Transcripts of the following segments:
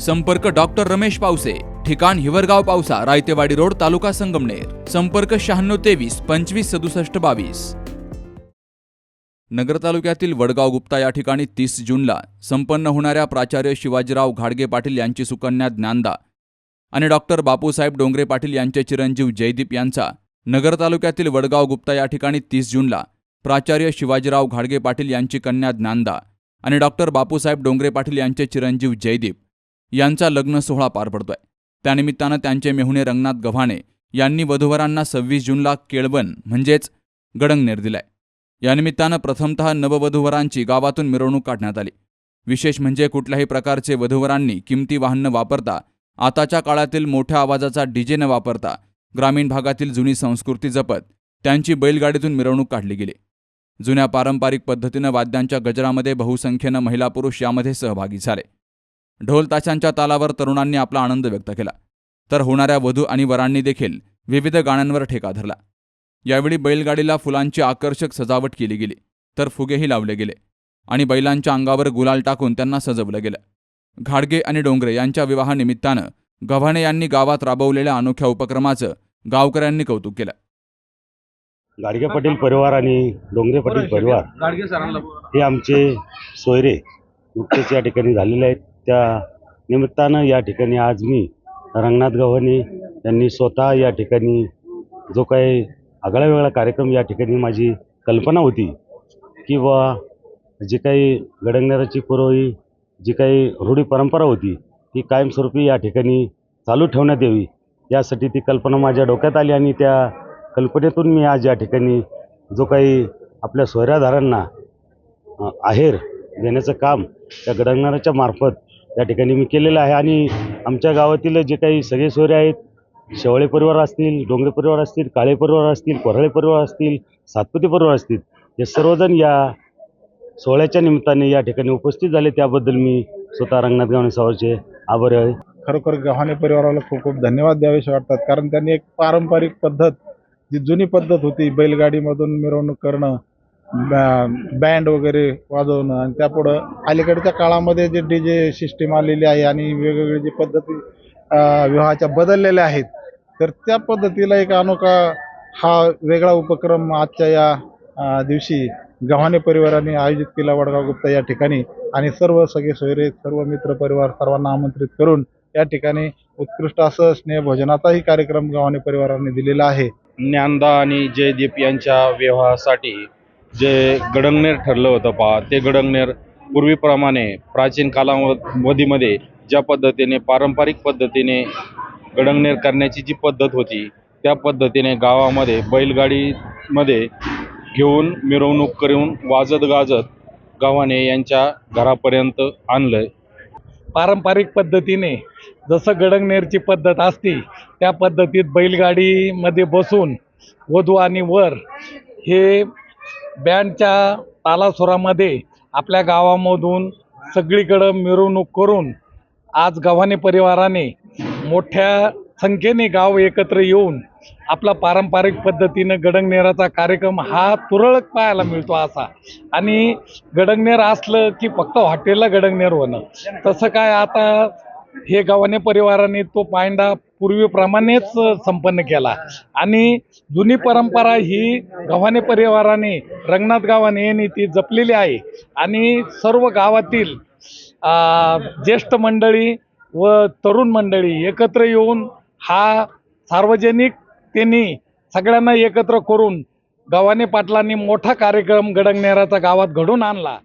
संपर्क डॉक्टर रमेश पावसे ठिकाण हिवरगाव पावसा रायतेवाडी रोड तालुका संगमनेर. संपर्क शहाण्णव तेवीस पंचवीस सदुसष्ट बावीस. नगर तालुक्यातील वडगाव गुप्ता या ठिकाणी तीस जूनला संपन्न होणाऱ्या प्राचार्य शिवाजीराव घाडगे पाटील यांची सुकन्या ज्ञानदा आणि डॉक्टर बापूसाहेब डोंगरे पाटील यांचे चिरंजीव जयदीप यांचा नगर तालुक्यातील वडगाव गुप्ता या ठिकाणी तीस जूनला प्राचार्य शिवाजीराव घाडगे पाटील यांची कन्या ज्ञानदा आणि डॉक्टर बापूसाहेब डोंगरे पाटील यांचे चिरंजीव जयदीप. यांचा लग्न सोहळा पार पडतोय. त्यानिमित्तानं त्यांचे मेहुणे रंगनाथ गव्हाणे यांनी वधूवरांना सव्वीस जूनला केळवण म्हणजेच गडंगनेर दिलाय. यानिमित्तानं प्रथमतः नववधूवरांची गावातून मिरवणूक काढण्यात आली. विशेष म्हणजे कुठल्याही प्रकारचे वधूवरांनी किमती वाहन न वापरता आताच्या काळातील मोठ्या आवाजाचा डीजे न वापरता ग्रामीण भागातील जुनी संस्कृती जपत त्यांची बैलगाडीतून मिरवणूक काढली गेली. जुन्या पारंपरिक पद्धतीनं वाद्यांच्या गजरामध्ये बहुसंख्येनं महिला पुरुष यामध्ये सहभागी झाले. ढोल ताशांच्या तालावर तरुणांनी आपला आनंद व्यक्त केला. तर होणाऱ्या वधू आणि वरांनी देखील विविध गाण्यांवर ठेका धरला. यावेळी बैलगाडीला फुलांची आकर्षक सजावट केली गेली तर फुगेही लावले गेले आणि बैलांच्या अंगावर गुलाल टाकून त्यांना सजवलं गेलं. घाडगे आणि डोंगरे यांच्या विवाहानिमित्तानं गव्हाणे यांनी गावात राबवलेल्या अनोख्या उपक्रमाचं गावकऱ्यांनी कौतुक केलं. गाडगे पाटील परिवार आणि डोंगरे पाटील परिवार हे आमचे सोयरे नुकतेच या ठिकाणी झालेले आहेत. त्या निमित्तानं या ठिकाणी आज मी रंगनाथ गव्हाणे यांनी स्वतः या ठिकाणी जो काही आगळा वेगळा कार्यक्रम या ठिकाणी माझी कल्पना होती किंवा जी काही गडंगणाराची पुरोही जी काही रूढी परंपरा होती ती कायमस्वरूपी या ठिकाणी चालू ठेवण्यात यावी यासाठी ती कल्पना माझ्या डोक्यात आली आणि त्या कल्पनेतून मी आज या ठिकाणी जो काही आपल्या सोयऱ्यादारांना आहेर देण्याचं काम त्या गडंगणाराच्या मार्फत या ठिकाणी मी केलेलं आहे. आणि आमच्या गावातील जे काही सगळे सोयरे आहेत शेवळे परिवार असतील डोंगरे परिवार असतील काळे परिवार असतील कोराळे परिवार असतील सातपुते परिवार असतील हे सर्वजण या सोहळ्याच्या निमित्ताने या ठिकाणी उपस्थित झाले. त्याबद्दल मी स्वतः रंगनाथ गावणे सावरचे आभार आहे. खरोखर गव्हाणे परिवाराला खूप खूप धन्यवाद द्यावेसे वाटतात कारण त्यांनी एक पारंपरिक पद्धत जी जुनी पद्धत होती बैलगाडीमधून मिरवणूक करणं बँड वगैरे वाजवणं आणि त्यापुढं अलीकडच्या काळामध्ये जे डी जे सिस्टीम आलेली आहे आणि वेगवेगळे जे पद्धती विवाहाच्या बदललेल्या आहेत तर त्या पद्धतीला एक अनोखा हा वेगळा उपक्रम आजच्या या दिवशी गव्हाणे परिवाराने आयोजित केला वडगाव गुप्ता या ठिकाणी. आणि सर्व सगळे सोयरे सर्व मित्र परिवार सर्वांना आमंत्रित करून या ठिकाणी उत्कृष्ट असं स्नेहभोजनाचाही कार्यक्रम गव्हाणे परिवाराने दिलेला आहे. ज्ञानदा आणि जयदीप यांच्या विवाहासाठी जे गडंगनेर ठरलं होतं पहा ते गडंगनेर पूर्वीप्रमाणे प्राचीन कालावधीमध्ये ज्या पद्धतीने पारंपरिक पद्धतीने गडंगनेर करण्याची जी पद्धत होती त्या पद्धतीने गावामध्ये बैलगाडीमध्ये घेऊन मिरवणूक करून वाजत गाजत गावाने यांच्या घरापर्यंत आणलं पारंपरिक पद्धतीने जसं गडंगनेरची पद्धत असती त्या पद्धतीत बैलगाडीमध्ये बसून वधू आणि वर हे बँडच्या तालासुरामध्ये आपल्या गावामधून सगळीकडं मिरवणूक करून आज गव्हाणे परिवाराने मोठ्या संख्येने गाव एकत्र येऊन आपला पारंपरिक पद्धतीनं गडंगनेराचा कार्यक्रम हा तुरळक पाहायला मिळतो असा. आणि गडंगनेर असलं की फक्त हॉटेलला गडंगनेर होणं. तसं काय आता हे गव्हाणे परिवाराने तो पायंडा पूर्वीप्रमाणेच संपन्न केला. आणि जुनी परंपरा ही गव्हाणे परिवाराने रंगनाथ गावाने यांनी ती जपलेली आहे. आणि सर्व गावातील ज्येष्ठ मंडळी व तरुण मंडळी एकत्र येऊन हा सार्वजनिक त्यांनी सगळ्यांना एकत्र करून गव्हाणे पाटलांनी मोठा कार्यक्रम गडंगनेराचा गावात घडून आणला.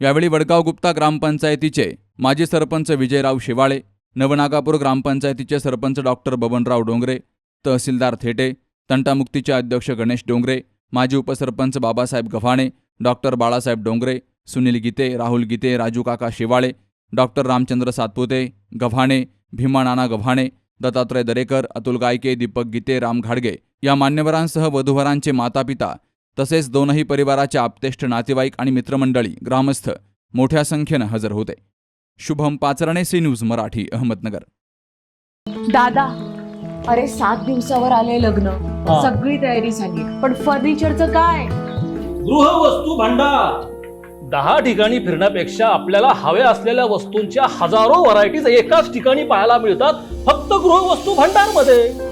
यावेळी वडगाव गुप्ता ग्रामपंचायतीचे माजी सरपंच विजयराव शिवाळे नवनागापूर ग्रामपंचायतीचे सरपंच डॉक्टर बबनराव डोंगरे तहसीलदार थेटे तंटामुक्तीचे अध्यक्ष गणेश डोंगरे माजी उपसरपंच बाबासाहेब गव्हाणे डॉक्टर बाळासाहेब डोंगरे सुनील गीते राहुल गीते राजू काका शिवाळे डॉक्टर रामचंद्र सातपुते गव्हाणे भीमा नाना गव्हाणे दत्तात्रय दरेकर अतुल गायके दीपक गीते राम घाडगे या मान्यवरांसह वधूवरांचे मातापिता तसेच दोनही परिवाराच्या आप्तेष्ट नातेवाईक आणि मित्रमंडळी ग्रामस्थ मोठ्या संख्येनं हजर होते. Shubham Pacharne C news Marathi Ahmednagar. दादा अरे सात दिवसावर आले लग्न. सगळी तयारी झाली. पण फर्निचरचं काय? गृहवस्तू भांडार. दहा ठिकाणी फिरण्यापेक्षा आपल्याला हव्या असलेल्या वस्तूंच्या हजारो व्हरायटीज एकाच ठिकाणी पाहायला मिळतात फक्त गृहवस्तू भांडारमध्ये